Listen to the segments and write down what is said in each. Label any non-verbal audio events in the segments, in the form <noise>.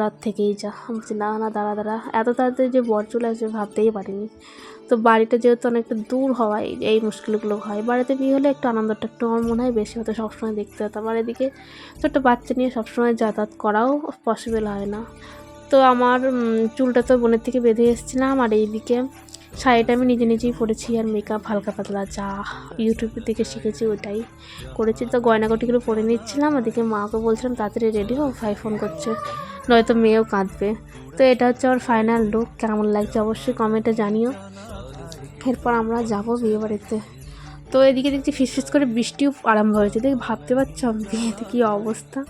রাত থেকেই যা। বলছি, না না, দাঁড়া দাঁড়া। এত তাড়াতাড়ি যে বর চলে আসবে, ভাবতেই পারিনি। তো বাড়িটা যেহেতু অনেকটা দূর হওয়ায় এই মুশকিলগুলো হয়, বাড়িতে বিয়ে হলে একটু আনন্দটা একটু আমার মনে হয় বেশি হতো, সবসময় দেখতে হতো আমার এদিকে ছোট্ট বাচ্চা নিয়ে সবসময় যাতায়াত করাও পসিবল হয় না। তো আমার চুলটা তো বোনের থেকে বেঁধে এসেছিলাম, আর এইদিকে শাড়িটা আমি নিজে নিজেই পরেছি আর মেকআপ হালকা পাতলা যা ইউটিউবের থেকে শিখেছি ওটাই করেছি। তো গয়নাগটিগুলো পরে নিচ্ছিলাম, ওদিকে মাকে বলছিলাম, তাড়াতাড়ি রেডি হোক ভাই ফোন করছে, নয়তো মেয়েও কাঁদবে। তো এটা হচ্ছে আমার ফাইনাল লুক কেমন লাগছে অবশ্যই কমেন্টে জানিও। এরপর আমরা যাব বিয়ে বাড়িতে। তো এদিকে দেখছি ফিস ফিস করে বৃষ্টিও আরম্ভ হয়েছে, দেখি ভাবতে পারছ বিয়েতে কী অবস্থা।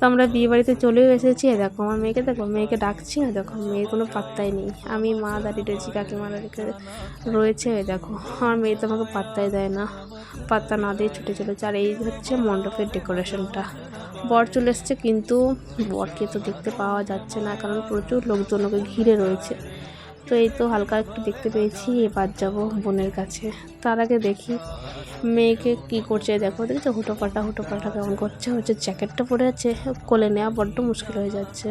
তো আমরা বিয়ে বাড়িতে চলেও এসেছি। দেখো আমার মেয়েকে, দেখো মেয়েকে ডাকছি না দেখো মেয়ের কোনো পাত্তাই নেই। আমি মা দাঁড়িয়ে রয়েছি, কাকিমা দাঁড়িয়ে রয়েছে দেখো আমার মেয়ে তো আমাকে পাত্তাই দেয় না। পাত্তা না দিয়ে ছুটে চলেছে। আর এই হচ্ছে মণ্ডপের ডেকোরেশনটা। বর চলে এসছে, কিন্তু বরকে তো দেখতে পাওয়া যাচ্ছে না, কারণ প্রচুর লোকজন ওকে ঘিরে রয়েছে। তো এই তো হালকা একটু দেখতে পেয়েছি, এবার যাব বোনের কাছে। তার আগে দেখি মেয়েকে কি করছে দেখো, দেখছ? হুটো পাটা হুটো পাটা কেমন করছে? হচ্ছে জ্যাকেটটা পরে আছে, কোলে নেওয়া বড্ড মুশকিল হয়ে যাচ্ছে।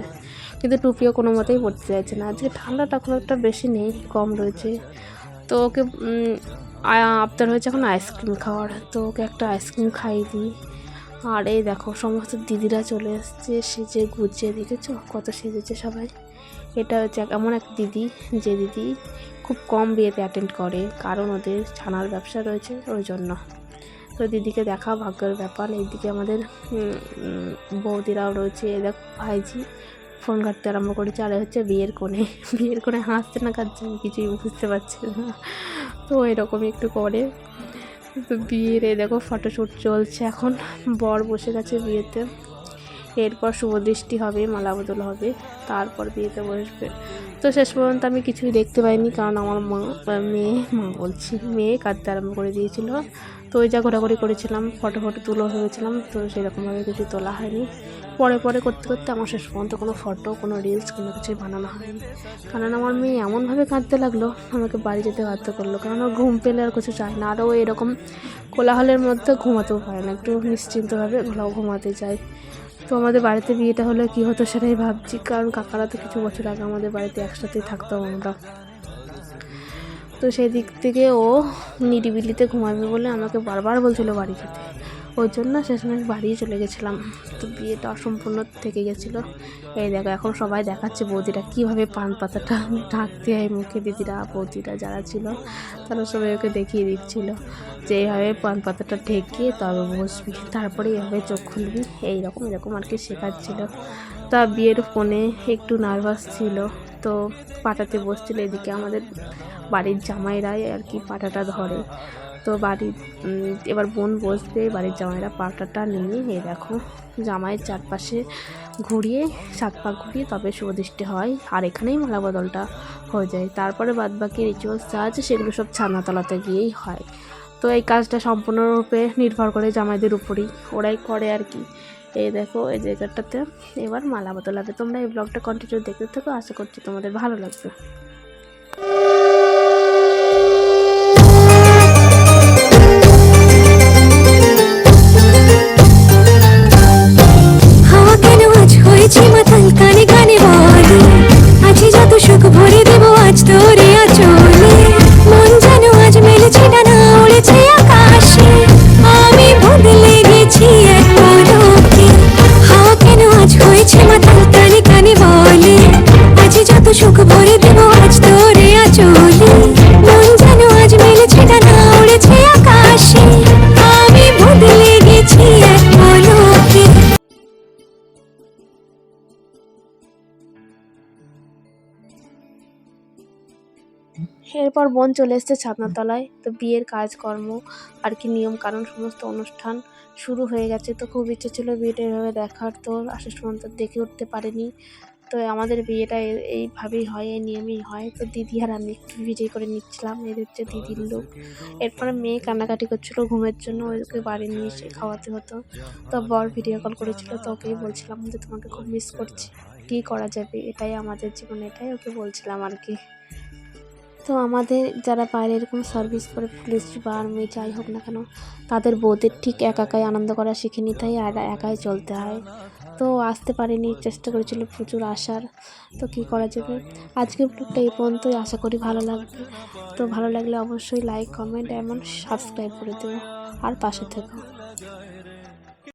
কিন্তু টুপিও কোনো মতেই পড়তে চাইছে না। আজকে ঠান্ডাটা খুব একটা বেশি নেই, কম রয়েছে। তো ওকে আপনার হয়েছে এখন আইসক্রিম খাওয়ার। তো ওকে একটা আইসক্রিম খাইয়ে দিই। আর এই দেখো, সমস্ত দিদিরা চলে এসছে, সেজে গুজিয়ে দেখেছ? কত সেজেছে সবাই। এটা হচ্ছে এমন এক দিদি, যে দিদি খুব কম বিয়েতে অ্যাটেন্ড করে, কারণ ওদের ছানার ব্যবসা রয়েছে ওই জন্য। তো দিদিকে দেখা ভাগ্যের ব্যাপার, এইদিকে আমাদের বৌদিরাও রয়েছে। দেখ, ভাইজি ফোন ঘাটতে আরম্ভ করেছে, আর হচ্ছে বিয়ের কোণে। <laughs> বিয়ের কোণে হাসছে না আমি কিছুই বুঝতে পারছি না। তো এরকমই একটু করে। তো বিয়ের এই দেখো ফটোশ্যুট চলছে এখন। বর বসে গেছে বিয়েতে। এরপর শুভদৃষ্টি হবে, মালা বদল হবে। তারপর বিয়েতে বসবে। তো শেষ পর্যন্ত আমি কিছুই দেখতে পাইনি, কারণ আমার মা মেয়ে, মা বলছি, মেয়ে কাঁদতে আরম্ভ করে দিয়েছিল। তো ওই যা ঘোরাঘুরি করেছিলাম, ফটো ফটো তুলো ভেবেছিলাম, তো সেরকমভাবে কিছু তোলা হয়নি। পরে পরে করতে করতে আমার শেষ পর্যন্ত কোনো ফটো, কোনো রিলস কোনো কিছুই বানানো হয়নি। কারণ আমার মেয়ে এমনভাবে কাঁদতে লাগল, আমাকে বাড়ি যেতে বাধ্য করল, কারণ ওর ঘুম পেলে আর কিছু চায় না। আরও এরকম কোলাহলের মধ্যে ঘুমাতেও পারে না, একটু নিশ্চিন্তভাবে ঘোলাও ঘুমাতে চায়। তো আমাদের বাড়িতে বিয়েটা হলে কী হতো সেটাই ভাবছি, কারণ কাকারা তো কিছু বছর আগে আমাদের বাড়িতে একসাথেই থাকতো আমরা। তো সেই দিক থেকে ও নিরিবিলিতে ঘুমাবে বলে আমাকে বারবার বলছিল বাড়ি যেতে। ওই জন্য শেষমেশ বাড়িই চলে গেছিলাম। তো বিয়েটা অসম্পূর্ণ থেকে গেছিল। এই দেখো, এখন সবাই দেখাচ্ছে বৌদিরা কীভাবে পান পাতাটা ঢাকতে হয় মুখে। দিদিরা, বৌদিরা যারা ছিল, তারা সবাই ওকে দেখিয়ে দিচ্ছিল যে এইভাবে পান পাতাটা ঢেকে তবে বসবি, তারপরে এভাবে চোখ খুলবি। এইরকম, এরকম আর কি শেখাচ্ছিল। তা বিয়ের ফোনে একটু নার্ভাস ছিল, তো পাটাতে বসছিল এদিকে আমাদের বাড়ির জামাইরাই আর কি পাটাটা ধরে। তো বাড়ির এবার বোন বসবে, বাড়ির জামাইরা পাটাটা নিয়ে এই দেখো জামাইয়ের চারপাশে ঘুরিয়ে, সাত পাক ঘুরিয়ে তবে শুভদৃষ্টি হয়, আর এখানেই মালা বদলটা হয়ে যায়। তারপরে বাদ বাকি রিচুয়ালস যা আছে সেগুলো সব ছানাতলাতে গিয়েই হয়। তো এই কাজটা সম্পূর্ণরূপে নির্ভর করে জামাইদের উপরই, ওরাই করে আর কি। এই দেখো, এই জায়গাটাতে এবার মালা বদল হবে তোমরা এই ব্লগটা কন্টিনিউ দেখতে থাকো, আশা করছি তোমাদের ভালো লাগবে। এরপর বোন চলে এসছে ছাদনাতলায়। তো বিয়ের কাজকর্ম, আর কি নিয়ম কানুন, সমস্ত অনুষ্ঠান শুরু হয়ে গেছে। তো খুব ইচ্ছে ছিল বিয়েটা এভাবে দেখার, তো আশেষ পর্যন্ত দেখে উঠতে পারেনি। তো আমাদের বিয়েটা এইভাবেই হয়, এই নিয়মেই হয়। তো দিদি আর আমি একটু ভিডিও করে নিচ্ছিলাম এর হচ্ছে দিদির লোক এরপরে মেয়ে কান্নাকাটি করছিল ঘুমের জন্য, ওকে বাড়ি নিয়ে এসে খাওয়াতে হতো। তো বর ভিডিও কল করেছিল, তো ওকেই বলছিলাম যে তোমাকে খুব মিস করছি। কী করা যাবে? এটাই আমাদের জীবন, এটাই ওকে বলছিলাম আর কি। তো আমাদের যারা বাইরে এরকম সার্ভিস করে পুলিশ বা আর্মি যাই হোক না কেন, তাদের বউদের ঠিক একাকাই আনন্দ করা শিখে নিতে হয় আর একাই চলতে হয়। তো আসতে পারিনি, চেষ্টা করেছিল প্রচুর আসার। তো কী করা যাবে? আজকে ব্লগটা এই পর্যন্তই। আশা করি ভালো লাগবে। তো ভালো লাগলে অবশ্যই লাইক কমেন্ট এমন সাবস্ক্রাইব করে দেবো আর পাশে থেকো।